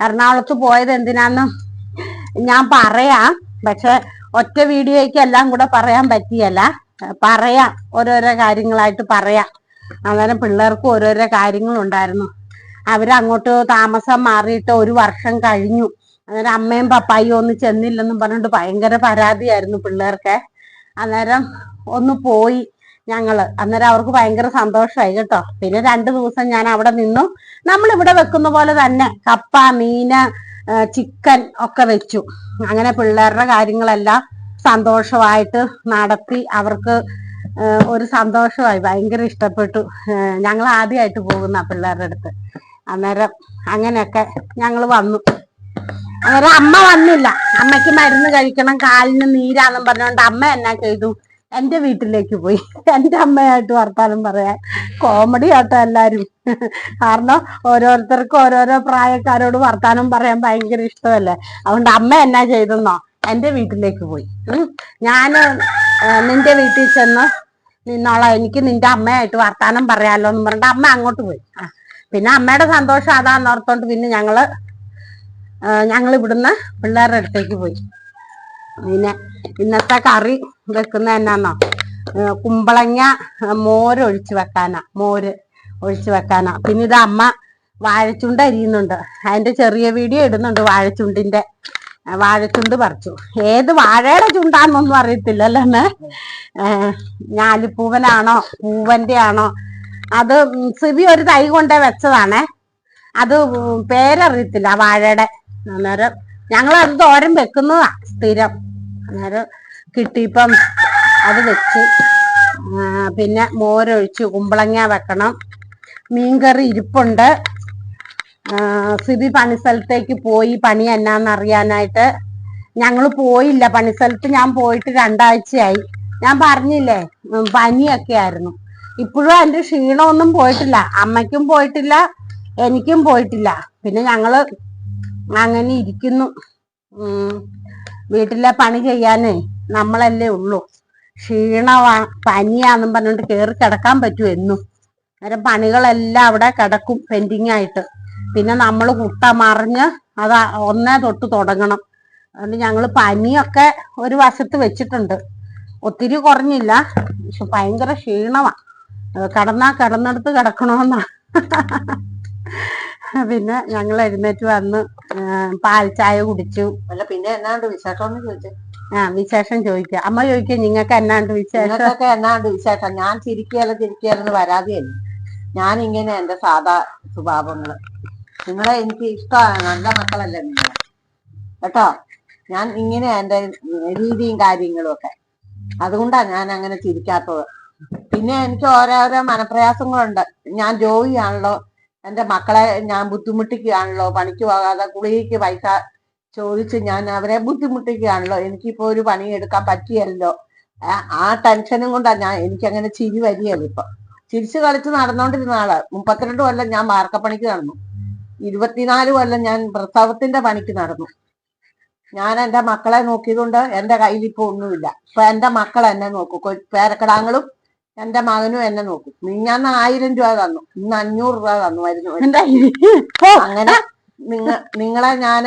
എറണാകുളത്ത് പോയത് എന്തിനാന്ന് ഞാൻ പറയാം. പക്ഷെ ഒറ്റ വീഡിയോയ്ക്ക് എല്ലാം കൂടെ പറയാൻ പറ്റിയല്ല. പറയാം ഓരോരോ കാര്യങ്ങളായിട്ട് പറയാം. അന്നേരം പിള്ളേർക്ക് ഓരോരോ കാര്യങ്ങളുണ്ടായിരുന്നു. അവരങ്ങോട്ട് താമസം മാറിയിട്ട് ഒരു വർഷം കഴിഞ്ഞു. അന്നേരം അമ്മയും പപ്പായും ഒന്ന് ചെന്നില്ലെന്നും പറഞ്ഞിട്ട് ഭയങ്കര പരാതിയായിരുന്നു പിള്ളേർക്ക്. അന്നേരം ഒന്ന് പോയി. ഞങ്ങൾ. അന്നേരം അവർക്ക് ഭയങ്കര സന്തോഷമായി കേട്ടോ. പിന്നെ രണ്ടു ദിവസം ഞാൻ അവിടെ നിന്നു. നമ്മൾ ഇവിടെ വെക്കുന്ന പോലെ തന്നെ കപ്പ മീന് ചിക്കൻ ഒക്കെ വെച്ചു. അങ്ങനെ പിള്ളേരുടെ കാര്യങ്ങളെല്ലാം സന്തോഷമായിട്ട് നടത്തി അവർക്ക് ഒരു സന്തോഷമായി. ഭയങ്കര ഇഷ്ടപ്പെട്ടു. ഞങ്ങൾ ആദ്യമായിട്ട് പോകുന്ന പിള്ളേരുടെ അടുത്ത്. അന്നേരം അങ്ങനെയൊക്കെ ഞങ്ങൾ വന്നു. അന്നേരം അമ്മ വന്നില്ല. അമ്മയ്ക്ക് മരുന്ന് കഴിക്കണം കാലിന് നീരാന്നും പറഞ്ഞുകൊണ്ട് അമ്മ എന്നാ ചെയ്തു? എന്റെ വീട്ടിലേക്ക് പോയി. എന്റെ അമ്മയായിട്ട് വർത്താനം പറയാൻ. കോമഡി ആട്ടോ എല്ലാരും. കാരണം ഓരോരുത്തർക്കും ഓരോരോ പ്രായക്കാരോട് വർത്താനം പറയാൻ ഭയങ്കര ഇഷ്ടമല്ലേ? അതുകൊണ്ട് അമ്മ എന്നാ ചെയ്തെന്നോ? എന്റെ വീട്ടിലേക്ക് പോയി. ഞാൻ നിന്റെ വീട്ടിൽ ചെന്ന് നിന്നോളാം. എനിക്ക് നിന്റെ അമ്മയായിട്ട് വർത്താനം പറയാലോ എന്ന് പറഞ്ഞിട്ട് അമ്മ അങ്ങോട്ട് പോയി. പിന്നെ അമ്മയുടെ സന്തോഷം അതാന്ന് ഓർത്തോണ്ട് പിന്നെ ഞങ്ങൾ ഞങ്ങൾ ഇവിടുന്ന് പിള്ളേരുടെ അടുത്തേക്ക് പോയി. പിന്നെ ഇന്നത്തെ കറി വെക്കുന്ന എന്നാന്നോ? കുമ്പളങ്ങ മോര് ഒഴിച്ചു വെക്കാനാ മോര് ഒഴിച്ചു വെക്കാനാ. പിന്നെ ഇത് അമ്മ വാഴച്ചുണ്ട് അരിയുന്നുണ്ട്. അതിന്റെ ചെറിയ വീഡിയോ ഇടുന്നുണ്ട് വാഴച്ചുണ്ടിന്റെ. വാഴച്ചുണ്ട് പറിച്ചു. ഏത് വാഴയുടെ ചുണ്ടാന്നൊന്നും അറിയത്തില്ല അല്ലേ ഞാലിപ്പൂവനാണോ പൂവന്റെ ആണോ അത് സിബി ഒരു തൈ കൊണ്ടേ വെച്ചതാണേ. അത് പേരറിയത്തില്ല വാഴയുടെ. അന്നേരം ഞങ്ങൾ അത് തോരൻ വെക്കുന്നതാ. സ്ഥിരം. അന്നേരം കിട്ടിയപ്പം അത് വെച്ച് പിന്നെ മോരൊഴിച്ച് കുമ്പളങ്ങ വെക്കണം. മീൻകറി ഇരിപ്പുണ്ട്. സിബി പണിസ്ഥലത്തേക്ക് പോയി പണി എന്നാന്ന് അറിയാനായിട്ട്. ഞങ്ങൾ പോയില്ല പണിസ്ഥലത്ത് ഞാൻ പോയിട്ട് രണ്ടാഴ്ചയായി. ഞാൻ പറഞ്ഞില്ലേ പനിയൊക്കെ ആയിരുന്നു. ഇപ്പോഴും എന്റെ ക്ഷീണമൊന്നും പോയിട്ടില്ല. അമ്മയ്ക്കും പോയിട്ടില്ല എനിക്കും പോയിട്ടില്ല. പിന്നെ ഞങ്ങൾ അങ്ങനെ ഇരിക്കുന്നു. വീട്ടിലെ പണി ചെയ്യാനേ നമ്മളല്ലേ ഉള്ളൂ. ക്ഷീണമാ പനിയാന്നും പറഞ്ഞുകൊണ്ട് കേറി കിടക്കാൻ പറ്റും എന്നും. അന്നേരം പണികളെല്ലാം അവിടെ കിടക്കും പെൻഡിങ് ആയിട്ട്. പിന്നെ നമ്മൾ കുട്ട മറിഞ്ഞ് അത് ഒന്നേ തൊട്ട് തുടങ്ങണം. അതുകൊണ്ട് ഞങ്ങൾ പനിയൊക്കെ ഒരു വശത്ത് വെച്ചിട്ടുണ്ട്. ഒത്തിരി കുറഞ്ഞില്ല. പക്ഷെ ഭയങ്കര ക്ഷീണമാ ഏഹ് കിടന്നാ കിടന്നെടുത്ത് കിടക്കണമെന്നാ പിന്നെ ഞങ്ങൾ എഴുന്നേറ്റ് വന്ന് പാൽ ചായ കുടിച്ചു. അല്ല പിന്നെ എന്നാണ്ട് വിശേഷം ചോദിച്ചു? ആ വിശേഷം ചോദിക്കുക അമ്മ ചോദിക്കുക നിങ്ങൾക്ക് എന്നാണ്ട് വിശേഷം? എന്നാണ്ട് വിശേഷം? ഞാൻ ചിരിക്കുകയല്ല ചിരിക്കുകയല്ലെന്ന് വരാതെയല്ല ഞാൻ ഇങ്ങനെ എന്റെ സാധാ സ്വഭാവങ്ങൾ നിങ്ങളെ എനിക്ക് ഇഷ്ടമാണ് നല്ല മക്കളല്ലേ നിങ്ങൾ? കേട്ടോ? ഞാൻ ഇങ്ങനെ എന്റെ രീതിയും കാര്യങ്ങളും ഒക്കെ. അതുകൊണ്ടാ ഞാൻ അങ്ങനെ ചിരിക്കാത്തത്. പിന്നെ എനിക്ക് ഓരോരോ മനപ്രയാസങ്ങളുണ്ട്. ഞാൻ ജോലിയാണല്ലോ എന്റെ മക്കളെ ഞാൻ ബുദ്ധിമുട്ടിക്കുകയാണല്ലോ പണിക്ക് പോകാതെ കുളിക്ക് പൈസ ചോദിച്ച് ഞാൻ അവരെ ബുദ്ധിമുട്ടിക്കുകയാണല്ലോ എനിക്കിപ്പോ ഒരു പണി എടുക്കാൻ പറ്റിയല്ലോ. ആ- ടെൻഷനും കൊണ്ടാ ഞാൻ എനിക്കങ്ങനെ ചിരി വരികയല്ലോ ഇപ്പൊ. ചിരിച്ചു കളിച്ച് നടന്നുകൊണ്ടിരുന്ന ആൾ. മുപ്പത്തിരണ്ട് കൊല്ലം ഞാൻ വാർക്കപ്പണിക്ക് നടന്നു. ഇരുപത്തിനാല് കൊല്ലം ഞാൻ പ്രസവത്തിന്റെ പണിക്ക് നടന്നു. ഞാൻ എന്റെ മക്കളെ നോക്കിയതുകൊണ്ട് എന്റെ കയ്യിൽ ഇപ്പൊ ഒന്നുമില്ല. ഇപ്പൊ എന്റെ മക്കൾ എന്നെ നോക്കും. പേരക്കിടാങ്ങളും എന്റെ മകനും എന്നെ നോക്കും. മിഞ്ഞാന്ന് ആയിരം രൂപ തന്നു. ഇന്ന് അഞ്ഞൂറ് രൂപ തന്നു മരുന്ന് അങ്ങനെ നിങ്ങ നിങ്ങളെ ഞാൻ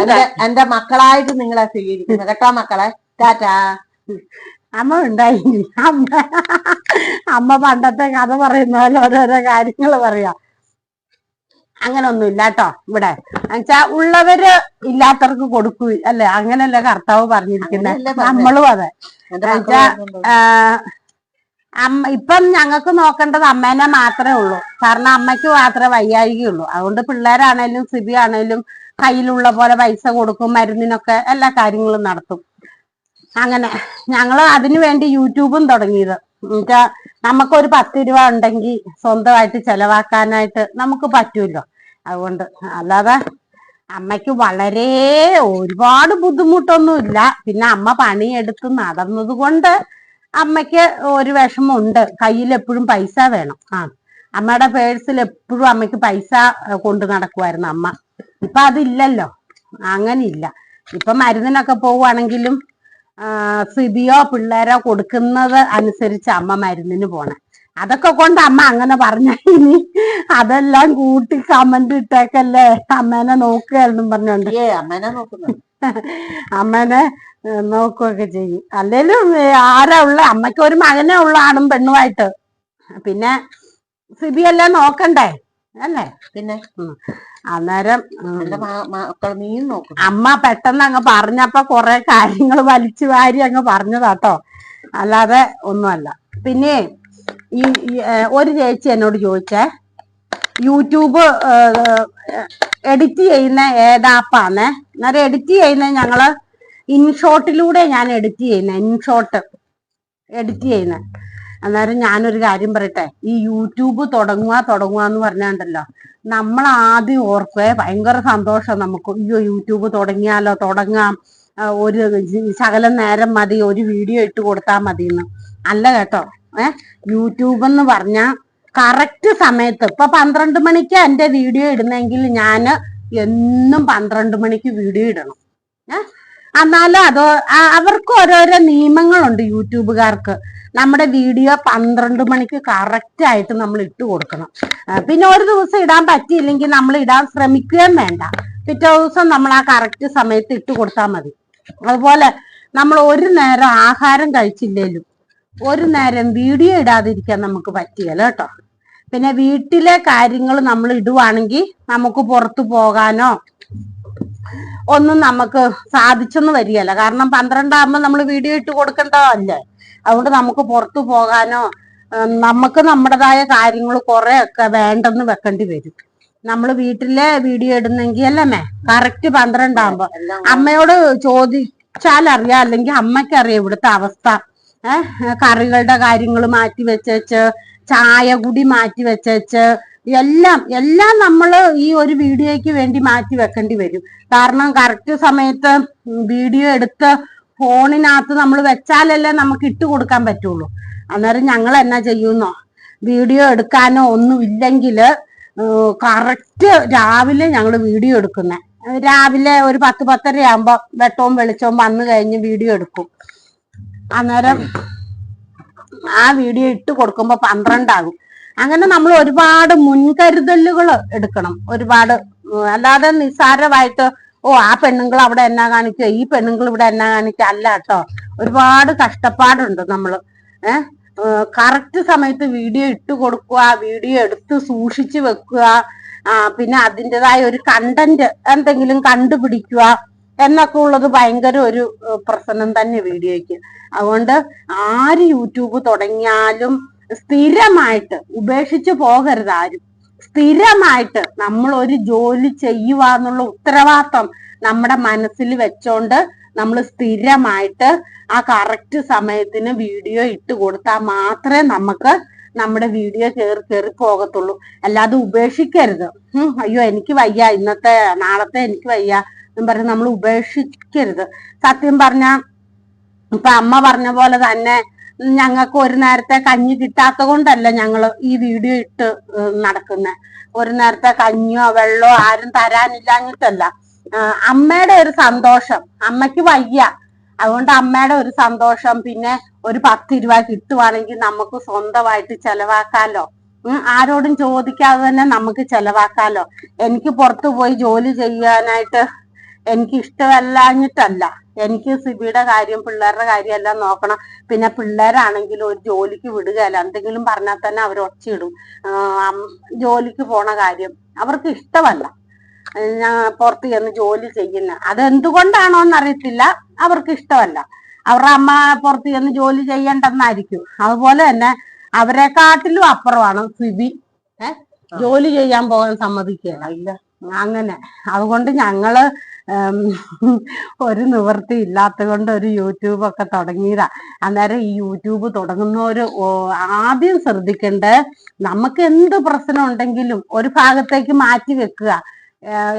എന്റെ എന്റെ മക്കളായിട്ട് നിങ്ങളെ സ്വീകരിക്കുന്നു കേട്ടോ മക്കളെ? ടാറ്റാ. അമ്മ ഉണ്ടായി. അമ്മ അമ്മ പണ്ടത്തെ കഥ പറയുന്ന പോലെ ഓരോരോ കാര്യങ്ങൾ പറയാ. അങ്ങനെ ഒന്നും ഇല്ല കേട്ടോ ഇവിടെ. എന്നുവെച്ചാ ഉള്ളവര് ഇല്ലാത്തവർക്ക് കൊടുക്കൂ അല്ലെ? അങ്ങനല്ല കർത്താവ് പറഞ്ഞിരിക്കുന്നത് നമ്മളും അതെ. എന്നുവെച്ചാ, അമ്മ ഇപ്പം ഞങ്ങൾക്ക് നോക്കേണ്ടത് അമ്മേനെ മാത്രമേ ഉള്ളൂ. കാരണം അമ്മയ്ക്ക് മാത്രമേ വയ്യായികയുള്ളൂ. അതുകൊണ്ട് പിള്ളേരാണേലും സിബി ആണേലും കയ്യിലുള്ള പോലെ പൈസ കൊടുക്കും മരുന്നിനൊക്കെ എല്ലാ കാര്യങ്ങളും നടത്തും. അങ്ങനെ ഞങ്ങൾ അതിനു വേണ്ടി യൂട്യൂബും തുടങ്ങിയത്. എന്നുവെച്ചാ നമുക്കൊരു പത്ത് രൂപ ഉണ്ടെങ്കിൽ സ്വന്തമായിട്ട് ചെലവാക്കാനായിട്ട് നമുക്ക് പറ്റുമല്ലോ അതുകൊണ്ട് അല്ലാതെ അമ്മയ്ക്ക് വളരെ ഒരുപാട് ബുദ്ധിമുട്ടൊന്നുമില്ല. പിന്നെ അമ്മ പണിയെടുത്ത് നടന്നത് കൊണ്ട് അമ്മയ്ക്ക് ഒരു വിഷമമുണ്ട്. കയ്യിൽ എപ്പോഴും പൈസ വേണം. ആ അമ്മയുടെ പേഴ്സിൽ എപ്പോഴും അമ്മയ്ക്ക് പൈസ കൊണ്ട് നടക്കുമായിരുന്നു അമ്മ. ഇപ്പൊ അതില്ലല്ലോ. അങ്ങനെയില്ല ഇപ്പൊ മരുന്നിനൊക്കെ പോവുകയാണെങ്കിലും സിബിയോ പിള്ളേരോ കൊടുക്കുന്നത് അനുസരിച്ച് അമ്മ മരുന്നിന് പോണേ. അതൊക്കെ കൊണ്ട് അമ്മ അങ്ങനെ പറഞ്ഞ ഇനി അതെല്ലാം കൂട്ടി കമന്റ് ഇട്ടേക്കല്ലേ? അമ്മേനെ നോക്കുകയായിരുന്നു പറഞ്ഞോണ്ട്. അമ്മേനെ നോക്കുന്നു അമ്മേനെ നോക്കുകയൊക്കെ ചെയ്യും. അല്ലേലും ആരാ ഉള്ള? അമ്മയ്ക്ക് ഒരു മകനേ ഉള്ള ആണും പെണ്ണുമായിട്ട്. പിന്നെ സിബിയല്ലേ നോക്കണ്ടേ? അല്ലേ? പിന്നെ അന്നേരം നീയും അമ്മ പെട്ടെന്ന് അങ്ങ് പറഞ്ഞപ്പോ കുറെ കാര്യങ്ങൾ വലിച്ചു വാരി അങ്ങ് പറഞ്ഞതാട്ടോ. അല്ലാതെ ഒന്നുമല്ല. പിന്നെ ഈ ഈ, ഒരു ചേച്ചി എന്നോട് ചോദിച്ചേ യൂട്യൂബ് എഡിറ്റ് ചെയ്യുന്ന ഏതാപ്പാന്നേ അന്നേരം എഡിറ്റ് ചെയ്യുന്ന ഞങ്ങൾ ഇൻഷോട്ടിലൂടെ ഞാൻ എഡിറ്റ് ചെയ്യുന്ന ഇൻഷോട്ട്. എഡിറ്റ് ചെയ്യുന്ന. അന്നേരം ഞാനൊരു കാര്യം പറയട്ടെ? ഈ യൂട്യൂബ് തുടങ്ങുക തുടങ്ങുക എന്ന് പറഞ്ഞാണ്ടല്ലോ നമ്മൾ ആദ്യം ഓർക്കുവേ ഭയങ്കര സന്തോഷം നമുക്ക്. അയ്യോ യൂട്യൂബ് തുടങ്ങിയാലോ തുടങ്ങാം. ഒരു ശകലം നേരം മതി ഒരു വീഡിയോ ഇട്ട് കൊടുത്താൽ മതി എന്ന് അല്ല കേട്ടോ ഏഹ് യൂട്യൂബ് എന്ന് പറഞ്ഞാ കറക്റ്റ് സമയത്ത് ഇപ്പൊ പന്ത്രണ്ട് മണിക്ക് എന്റെ വീഡിയോ ഇടുന്നെങ്കിൽ ഞാൻ എന്നും പന്ത്രണ്ട് മണിക്ക് വീഡിയോ ഇടണം ഏഹ് എന്നാലും അത് അവർക്ക് ഓരോരോ നിയമങ്ങളുണ്ട് യൂട്യൂബുകാർക്ക്. നമ്മുടെ വീഡിയോ പന്ത്രണ്ട് മണിക്ക് കറക്റ്റ് ആയിട്ട് നമ്മൾ ഇട്ട് കൊടുക്കണം. പിന്നെ ഒരു ദിവസം ഇടാൻ പറ്റിയില്ലെങ്കിൽ നമ്മൾ ഇടാൻ ശ്രമിക്കുകയും വേണ്ട. പിറ്റേ ദിവസം നമ്മൾ ആ കറക്റ്റ് സമയത്ത് ഇട്ട് കൊടുത്താൽ മതി. അതുപോലെ നമ്മൾ ഒരു നേരം ആഹാരം കഴിച്ചില്ലേലും ഒരു നേരം വീഡിയോ ഇടാതിരിക്കാൻ നമുക്ക് പറ്റിയല്ലോ കേട്ടോ. പിന്നെ വീട്ടിലെ കാര്യങ്ങൾ നമ്മൾ ഇടുവാണെങ്കിൽ നമുക്ക് പുറത്തു പോകാനോ ഒന്നും നമുക്ക് സാധിച്ചെന്ന് വരികയല്ല. കാരണം പന്ത്രണ്ടാകുമ്പോൾ നമ്മൾ വീഡിയോ ഇട്ട് കൊടുക്കേണ്ടതല്ലേ? അതുകൊണ്ട് നമുക്ക് പുറത്തു പോകാനോ നമുക്ക് നമ്മുടേതായ കാര്യങ്ങൾ കുറെ ഒക്കെ വേണ്ടെന്ന് വെക്കേണ്ടി വരും. നമ്മൾ വീട്ടിലെ വീഡിയോ ഇടുന്നെങ്കിൽ അല്ലേ കറക്റ്റ് പന്ത്രണ്ടാകുമ്പോ അമ്മയോട് ചോദിച്ചാൽ അറിയാം അല്ലെങ്കിൽ അമ്മയ്ക്ക് അറിയാം ഇവിടുത്തെ അവസ്ഥ. കറികളുടെ കാര്യങ്ങൾ മാറ്റി വെച്ചേച്ച് ചായ കുടി മാറ്റി വെച്ചേച്ച് എല്ലാം എല്ലാം നമ്മൾ ഈ ഒരു വീഡിയോയ്ക്ക് വേണ്ടി മാറ്റി വെക്കേണ്ടി വരും. കാരണം കറക്റ്റ് സമയത്ത് വീഡിയോ എടുത്ത് ഫോണിനകത്ത് നമ്മൾ വെച്ചാലല്ലേ നമുക്ക് ഇട്ട് കൊടുക്കാൻ പറ്റുള്ളൂ. അന്നേരം ഞങ്ങൾ എന്നാ ചെയ്യുന്നോ? വീഡിയോ എടുക്കാനോ ഒന്നും ഇല്ലെങ്കിൽ കറക്റ്റ് രാവിലെ ഞങ്ങൾ വീഡിയോ എടുക്കുന്നേ. രാവിലെ ഒരു പത്ത് പത്തര ആകുമ്പോ വെട്ടവും വെളിച്ചവും വന്നു കഴിഞ്ഞ് വീഡിയോ എടുക്കും. അന്നേരം ആ വീഡിയോ ഇട്ട് കൊടുക്കുമ്പോ പന്ത്രണ്ടാകും. അങ്ങനെ നമ്മൾ ഒരുപാട് മുൻകരുതലുകൾ എടുക്കണം. ഒരുപാട് അല്ലാതെ നിസ്സാരമായിട്ട് ഓ ആ പെണ്ണുങ്ങൾ അവിടെ എന്നാ കാണിക്കുക? ഈ പെണ്ണുങ്ങൾ ഇവിടെ എന്നാ കാണിക്കുക? അല്ല കേട്ടോ. ഒരുപാട് കഷ്ടപ്പാടുണ്ട് നമ്മൾ. ഏഹ് കറക്റ്റ് സമയത്ത് വീഡിയോ ഇട്ട് കൊടുക്കുക വീഡിയോ എടുത്ത് സൂക്ഷിച്ചു വെക്കുക പിന്നെ അതിന്റെതായ ഒരു കണ്ടന്റ് എന്തെങ്കിലും കണ്ടുപിടിക്കുക എന്നൊക്കെ ഉള്ളത് ഭയങ്കര ഒരു പ്രശ്നം തന്നെ വീഡിയോയ്ക്ക്. അതുകൊണ്ട് ആര് യൂട്യൂബ് തുടങ്ങിയാലും സ്ഥിരമായിട്ട് ഉപേക്ഷിച്ച് പോകരുത് ആരും. സ്ഥിരമായിട്ട് നമ്മൾ ഒരു ജോലി ചെയ്യുക എന്നുള്ള ഉത്തരവാദിത്വം നമ്മുടെ മനസ്സിൽ വെച്ചോണ്ട് നമ്മൾ സ്ഥിരമായിട്ട് ആ കറക്റ്റ് സമയത്തിന് വീഡിയോ ഇട്ട് കൊടുത്താൽ മാത്രമേ നമുക്ക് നമ്മുടെ വീഡിയോ കയറി കയറി പോകത്തുള്ളൂ. അല്ലാതെ ഉപേക്ഷിക്കരുത്. അയ്യോ എനിക്ക് വയ്യ ഇന്നത്തെ നാളത്തെ എനിക്ക് വയ്യ എന്ന് പറഞ്ഞ് നമ്മൾ ഉപേക്ഷിക്കരുത്. സത്യം പറഞ്ഞ ഇപ്പൊ അമ്മ പറഞ്ഞ പോലെ തന്നെ ഞങ്ങൾക്ക് ഒരു നേരത്തെ കഞ്ഞി കിട്ടാത്ത കൊണ്ടല്ല ഞങ്ങൾ ഈ വീഡിയോ ഇട്ട് നടക്കുന്നത് ഒരു നേരത്തെ കഞ്ഞിയോ വെള്ളമോ ആരും തരാനില്ലാഞ്ഞിട്ടല്ല അമ്മയുടെ ഒരു സന്തോഷം. അമ്മയ്ക്ക് വയ്യ. അതുകൊണ്ട് അമ്മയുടെ ഒരു സന്തോഷം. പിന്നെ ഒരു പത്ത് രൂപ കിട്ടുവാണെങ്കിൽ നമുക്ക് സ്വന്തമായിട്ട് ചെലവാക്കാലോ. ആരോടും ചോദിക്കാതെ തന്നെ നമുക്ക് ചെലവാക്കാലോ. എനിക്ക് പുറത്തു പോയി ജോലി ചെയ്യാനായിട്ട് എനിക്ക് ഇഷ്ടമല്ലാഞ്ഞിട്ടല്ല എനിക്ക് സിബിയുടെ കാര്യം പിള്ളേരുടെ കാര്യം എല്ലാം നോക്കണം. പിന്നെ പിള്ളേരാണെങ്കിലും ഒരു ജോലിക്ക് വിടുകയല്ല. എന്തെങ്കിലും പറഞ്ഞാൽ തന്നെ അവർ ഒച്ചയിടും ജോലിക്ക് പോണ കാര്യം അവർക്ക് ഇഷ്ടമല്ല. ഞാൻ പുറത്ത് ചെന്ന് ജോലി ചെയ്യുന്ന അതെന്തുകൊണ്ടാണോ എന്നറിയത്തില്ല. അവർക്ക് ഇഷ്ടമല്ല. അവരുടെ അമ്മ പുറത്ത് ചെന്ന് ജോലി ചെയ്യണ്ടെന്നായിരിക്കും. അതുപോലെ തന്നെ അവരെക്കാട്ടിലും അപ്പുറമാണ് സിബി. ഏഹ് ജോലി ചെയ്യാൻ പോകാൻ സമ്മതിക്കുകയില്ല. ഇല്ല. അങ്ങനെ. അതുകൊണ്ട് ഞങ്ങൾ ഒരു നിവൃത്തി ഇല്ലാത്ത കൊണ്ട് ഒരു യൂട്യൂബ് ഒക്കെ തുടങ്ങിയതാ. അന്നേരം ഈ യൂട്യൂബ് തുടങ്ങുന്നവര് ആദ്യം ശ്രദ്ധിക്കേണ്ടത് നമുക്ക് എന്ത് പ്രശ്നം ഉണ്ടെങ്കിലും ഒരു ഭാഗത്തേക്ക് മാറ്റി വെക്കുക.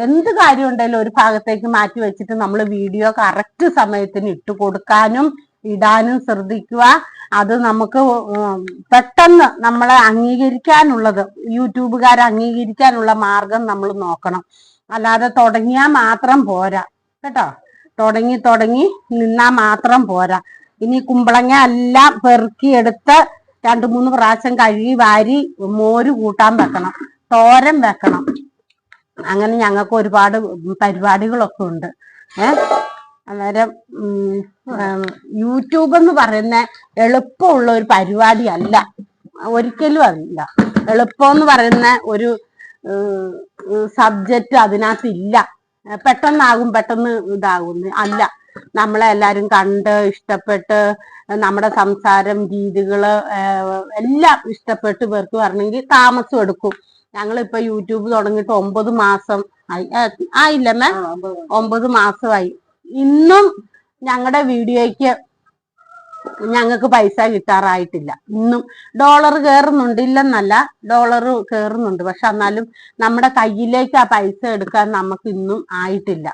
എന്ത് കാര്യം ഉണ്ടെങ്കിലും ഒരു ഭാഗത്തേക്ക് മാറ്റി വെച്ചിട്ട് നമ്മൾ വീഡിയോ കറക്റ്റ് സമയത്തിന് ഇട്ടു കൊടുക്കാനും ഇടാനും ശ്രദ്ധിക്കുക. അത് നമുക്ക് പെട്ടെന്ന് നമ്മളെ അംഗീകരിക്കാനുള്ളത് യൂട്യൂബുകാർ അംഗീകരിക്കാനുള്ള മാർഗം നമ്മൾ നോക്കണം. അല്ലാതെ തുടങ്ങിയാൽ മാത്രം പോരാ. കേട്ടോ? തുടങ്ങി തുടങ്ങി നിന്നാ മാത്രം പോരാ. ഇനി കുമ്പളങ്ങ എല്ലാം പെറുക്കിയെടുത്ത് രണ്ടു മൂന്ന് പ്രാവശ്യം കഴുകി വാരി മോര് കൂട്ടാൻ വെക്കണം. തോരൻ വെക്കണം. അങ്ങനെ ഞങ്ങൾക്ക് ഒരുപാട് പരിപാടികളൊക്കെ ഉണ്ട്. ഏഹ് അന്നേരം യൂട്യൂബ് എന്ന് പറയുന്ന എളുപ്പമുള്ള ഒരു പരിപാടി അല്ല ഒരിക്കലും അല്ല. എളുപ്പം എന്ന് പറയുന്ന ഒരു സബ്ജക്റ്റ് അതിനകത്ത് ഇല്ല പെട്ടെന്നാകും പെട്ടെന്ന് ഇതാകുന്നു അല്ല. നമ്മളെ എല്ലാരും കണ്ട് ഇഷ്ടപ്പെട്ട് നമ്മുടെ സംസാരം രീതികൾ എല്ലാം ഇഷ്ടപ്പെട്ട് പേർക്ക് പറഞ്ഞെങ്കിൽ താമസം എടുക്കും. ഞങ്ങളിപ്പോ യൂട്യൂബ് തുടങ്ങിയിട്ട് ഒമ്പത് മാസം ആയി. ആയില്ല മാം? ഒമ്പത് മാസമായി. ഇന്നും ഞങ്ങളുടെ വീഡിയോയ്ക്ക് ഞങ്ങൾക്ക് പൈസ കിട്ടാറായിട്ടില്ല. ഇന്നും ഡോളർ കയറുന്നുണ്ട് ഇല്ലെന്നല്ല ഡോളർ കയറുന്നുണ്ട് പക്ഷെ എന്നാലും നമ്മുടെ കയ്യിലേക്ക് ആ പൈസ എടുക്കാൻ നമുക്ക് ഇന്നും ആയിട്ടില്ല.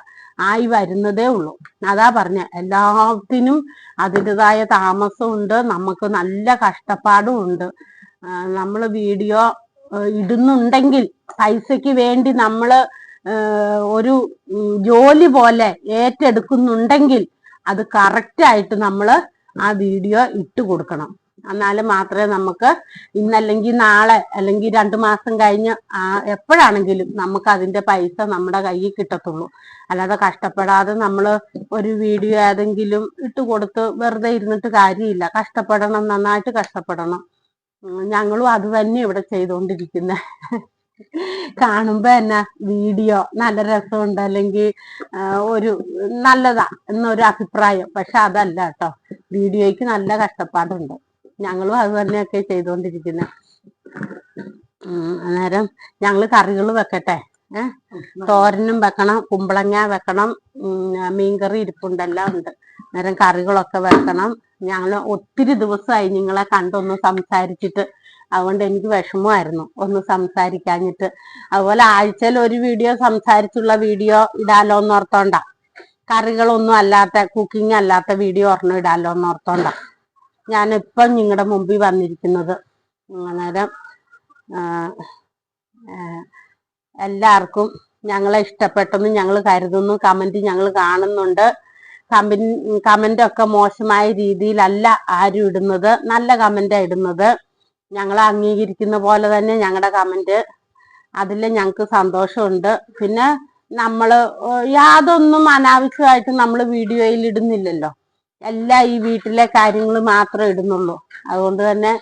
ആയി വരുന്നതേ ഉള്ളൂ. അതാ പറഞ്ഞ എല്ലാത്തിനും അതിന്റെതായ താമസമുണ്ട് നമുക്ക് നല്ല കഷ്ടപ്പാടും ഉണ്ട്. നമ്മൾ വീഡിയോ ഇടുന്നുണ്ടെങ്കിൽ പൈസയ്ക്ക് വേണ്ടി നമ്മൾ ഒരു ജോലി പോലെ ഏറ്റെടുക്കുന്നുണ്ടെങ്കിൽ അത് കറക്റ്റ് ആയിട്ട് നമ്മൾ ആ വീഡിയോ ഇട്ട് കൊടുക്കണം. എന്നാലും മാത്രമേ നമുക്ക് ഇന്നല്ലെങ്കിൽ നാളെ അല്ലെങ്കിൽ രണ്ടു മാസം കഴിഞ്ഞ് എപ്പോഴാണെങ്കിലും നമുക്ക് അതിന്റെ പൈസ നമ്മുടെ കയ്യിൽ കിട്ടത്തുള്ളൂ. അല്ലാതെ കഷ്ടപ്പെടാതെ നമ്മൾ ഒരു വീഡിയോ ഏതെങ്കിലും ഇട്ട് കൊടുത്ത് വെറുതെ ഇരുന്നിട്ട് കാര്യമില്ല. കഷ്ടപ്പെടണം നന്നായിട്ട് കഷ്ടപ്പെടണം. ഞങ്ങളും അത് തന്നെ ഇവിടെ ചെയ്തുകൊണ്ടിരിക്കുന്നത് കാണുമ്പോ തന്നെ വീഡിയോ നല്ല രസമുണ്ട്. അല്ലെങ്കിൽ ഒരു നല്ലതാ എന്നൊരു അഭിപ്രായം. പക്ഷെ അതല്ല കേട്ടോ വീഡിയോയ്ക്ക് നല്ല കഷ്ടപ്പാടുണ്ട്. ഞങ്ങളും അത് തന്നെയൊക്കെ ചെയ്തുകൊണ്ടിരിക്കുന്നത് അന്നേരം ഞങ്ങൾ കറികൾ വെക്കട്ടെ. തോരനും വെക്കണം കുമ്പളങ്ങ വെക്കണം മീൻകറി ഇരിപ്പുണ്ടെല്ലാം ഉണ്ട്. അന്നേരം കറികളൊക്കെ വെക്കണം. ഞങ്ങൾ ഒത്തിരി ദിവസമായി നിങ്ങളെ കണ്ടൊന്ന് സംസാരിച്ചിട്ട് അതുകൊണ്ട് എനിക്ക് വിഷമമായിരുന്നു ഒന്ന് സംസാരിക്കാഞ്ഞിട്ട്. അതുപോലെ ആഴ്ചയിൽ ഒരു വീഡിയോ സംസാരിച്ചുള്ള വീഡിയോ ഇടാലോ എന്ന് ഓർത്തോണ്ട. കറികളൊന്നും അല്ലാത്ത കുക്കിംഗ് അല്ലാത്ത വീഡിയോ ഒരെണ്ണം ഇടാലോ എന്ന് ഓർത്തോണ്ട. ഞാനിപ്പം നിങ്ങളുടെ മുമ്പിൽ വന്നിരിക്കുന്നത്. അന്നേരം എല്ലാവർക്കും ഞങ്ങളെ ഇഷ്ടപ്പെട്ടെന്ന് ഞങ്ങൾ കരുതുന്നു. കമന്റ് ഞങ്ങൾ കാണുന്നുണ്ട്. കമന്റ് കമന്റ് ഒക്കെ മോശമായ രീതിയിലല്ല ആരും ഇടുന്നത്. നല്ല കമന്റാണ് ഇടുന്നത്. ഞങ്ങളെ അംഗീകരിക്കുന്ന പോലെ തന്നെ ഞങ്ങളുടെ കമന്റ് അതിൽ ഞങ്ങൾക്ക് സന്തോഷമുണ്ട്. പിന്നെ നമ്മൾ യാതൊന്നും അനാവശ്യമായിട്ട് നമ്മൾ വീഡിയോയിൽ ഇടുന്നില്ലല്ലോ. എല്ലാ ഈ വീട്ടിലെ കാര്യങ്ങൾ മാത്രമേ ഇടുന്നുള്ളൂ. അതുകൊണ്ട് തന്നെ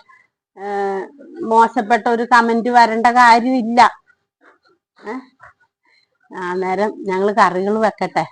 മോശപ്പെട്ട ഒരു കമന്റ് വരേണ്ട കാര്യമില്ല. ആ നേരം ഞങ്ങൾ കറികൾ വെക്കട്ടെ.